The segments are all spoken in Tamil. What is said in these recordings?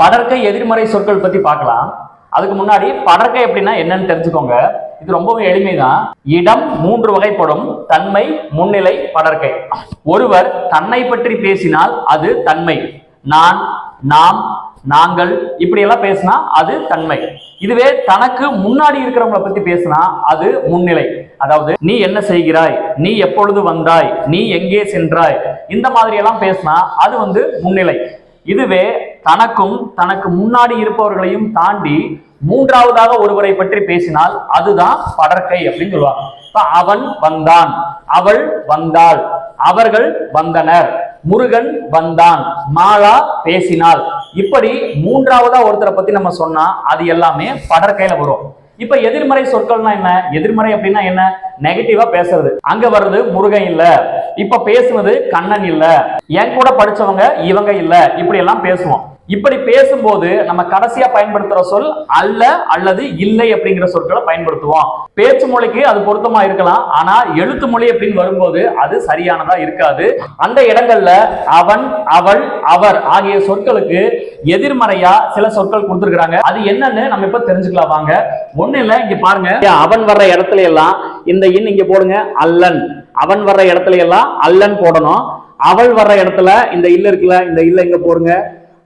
படர்க்கை எதிர்மறை சொற்கள் பத்தி பார்க்கலாம். அதுக்கு முன்னாடி படர்க்கை எப்படின்னா என்னன்னு தெரிஞ்சுக்கோங்க. இது ரொம்பவும் எளிமைதான். இடம் மூன்று வகைப்படும். தன்மை முன்னிலை படர்க்கை ஒருவர் தன்னை பற்றி பேசினால் அது தன்மை. நான் நாம் நாங்கள் இப்படி எல்லாம் பேசினா அது தன்மை. இதுவே தனக்கு முன்னாடி இருக்கிறவங்கள பத்தி பேசினா அது முன்னிலை. அதாவது நீ என்ன செய்கிறாய்? நீ எப்பொழுது வந்தாய்? நீ எங்கே சென்றாய்? இந்த மாதிரி எல்லாம் பேசினா அது வந்து முன்னிலை. இதுவே தனக்கும் தனக்கு முன்னாடி இருப்பவர்களையும் தாண்டி மூன்றாவதாக ஒருவரை பற்றி பேசினால் அதுதான் படற்கை அப்படின்னு சொல்லுவாங்க. இப்ப அவன் வந்தான் அவள் வந்தாள் அவர்கள் வந்தனர் முருகன் வந்தான் மாலா பேசினாள். இப்படி மூன்றாவதா ஒருத்தரை பத்தி நம்ம சொன்னா அது எல்லாமே படற்கையில வரும். இப்ப எதிர்மறை சொற்கள்னா என்ன? எதிர்மறை அப்படின்னா என்ன? நெகட்டிவா பேசுறது. அங்க வர்றது முருகன் இல்ல. இப்ப பேசுனது கண்ணன் இல்ல. என் கூட படிச்சவங்க இவங்க இல்ல. இப்படி எல்லாம் பேசுவோம். இப்படி பேசும்போது நம்ம கடைசியா பயன்படுத்துற சொல் அல்ல அல்லது இல்லை அப்படிங்கிற சொற்களை பயன்படுத்துவோம். பேச்சு மொழிக்கு அது பொருத்தமா இருக்கலாம் ஆனா எழுத்து மொழி அப்படின்னு வரும்போது அது சரியானதா இருக்காது. அந்த இடங்கள்ல அவன் அவள் அவர் ஆகிய சொற்களுக்கு எதிர்மறையா சில சொற்கள் கொடுத்துருக்காங்க அது என்னன்னு நம்ம இப்ப தெரிஞ்சுக்கலாம் வாங்க. ஒண்ணு இல்ல இங்க பாருங்க. அவன் வர்ற இடத்துல எல்லாம் இந்த இன் இங்க போடுங்க அல்லன். அவன் வர்ற இடத்துல எல்லாம் அல்லன் போடணும். அவள் வர்ற இடத்துல இந்த இல்ல இருக்குல்ல இந்த இல்ல இங்க போடுங்க.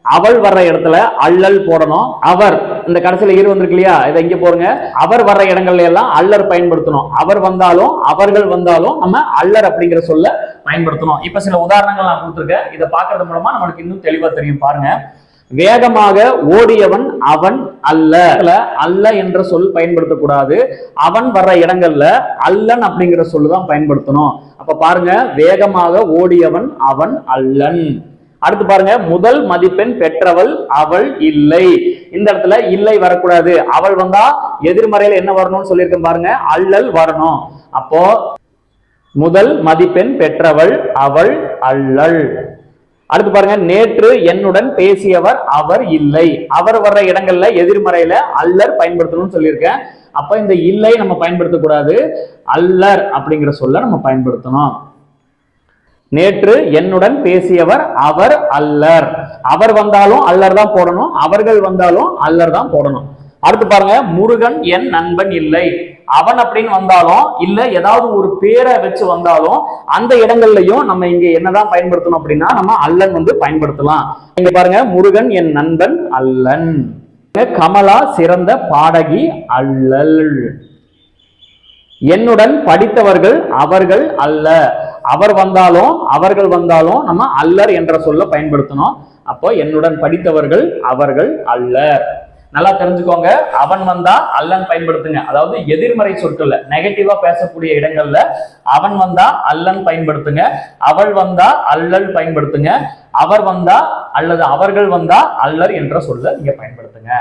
அவள் வர்ற இடத்துல அல்லல் போடணும். அவர் இந்த கடைசியில் இரு வந்திருக்கு இல்லையா? இதை இங்கே போடுங்க. அவர் வர்ற இடங்கள்ல எல்லாம் அல்லர் பயன்படுத்தணும். அவர் வந்தாலும் அவர்கள் வந்தாலும் நம்ம அல்லர் அப்படிங்கிற சொல்ல பயன்படுத்தணும். இப்ப சில உதாரணங்கள் நான் கொடுத்துருக்கேன். இதை பார்க்கறது மூலமா நம்மளுக்கு இன்னும் தெளிவா தெரியும். பாருங்க. வேகமாக ஓடியவன் அவன் அல்ல. அல்ல என்ற சொல் பயன்படுத்தக்கூடாது. அவன் வர்ற இடங்கள்ல அல்லன் அப்படிங்கிற சொல்லு தான் பயன்படுத்தணும். அப்ப பாருங்க வேகமாக ஓடியவன் அவன் அல்லன். அடுத்து பாருங்க முதல் மதிப்பெண் பெற்றவள் அவள் இல்லை. இந்த இடத்துல இல்லை வரக்கூடாது. அவள் வந்தா எதிர்மறையில என்ன வரணும்னு சொல்லியிருக்கேன் பாருங்க அல்லல் வரணும். அப்போ முதல் மதிப்பெண் பெற்றவள் அவள் அல்லல். அடுத்து பாருங்க நேற்று என்னுடன் பேசியவர் அவர் இல்லை. அவர் வர்ற இடங்கள்ல எதிர்மறையில அல்லர் பயன்படுத்தணும்னு சொல்லியிருக்கேன். அப்ப இந்த இல்லை நம்ம பயன்படுத்தக்கூடாது அல்லர் அப்படிங்கிற சொல்ல நம்ம பயன்படுத்தணும். நேற்று என்னுடன் பேசியவர் அவர் அல்லர். அவர் வந்தாலும் அல்லர் தான் போடணும் அவர்கள் வந்தாலும் அல்லர் தான் போடணும். அடுத்து பாருங்க முருகன் என் நண்பன் இல்லை. அவன் அப்படின்னு வந்தாலும் இல்ல ஏதாவது ஒரு பேரை வச்சு வந்தாலும் அந்த இடங்கள்லயும் நம்ம இங்க என்னதான் பயன்படுத்தணும் அப்படின்னா நம்ம அல்லன் வந்து பயன்படுத்தலாம். இங்க பாருங்க முருகன் என் நண்பன் அல்லன். கமலா சிறந்த பாடகி அல்லல். என்னுடன் படித்தவர்கள் அவர்கள் அல்ல. அவர் வந்தாலும் அவர்கள் வந்தாலும் நம்ம அல்லர் என்ற சொல்ல பயன்படுத்தணும். அப்போ என்னுடன் படித்தவர்கள் அவர்கள் அல்லர். நல்லா தெரிஞ்சுக்கோங்க. அவன் வந்தா அல்லன் பயன்படுத்துங்க. அதாவது எதிர்மறை சொற்கள்ல நெகட்டிவா பேசக்கூடிய இடங்கள்ல அவன் வந்தா அல்லன் பயன்படுத்துங்க. அவள் வந்தா அல்லல் பயன்படுத்துங்க. அவர் வந்தா அல்லது அவர்கள் வந்தா அல்லர் என்ற சொல்ல நீங்க பயன்படுத்துங்க.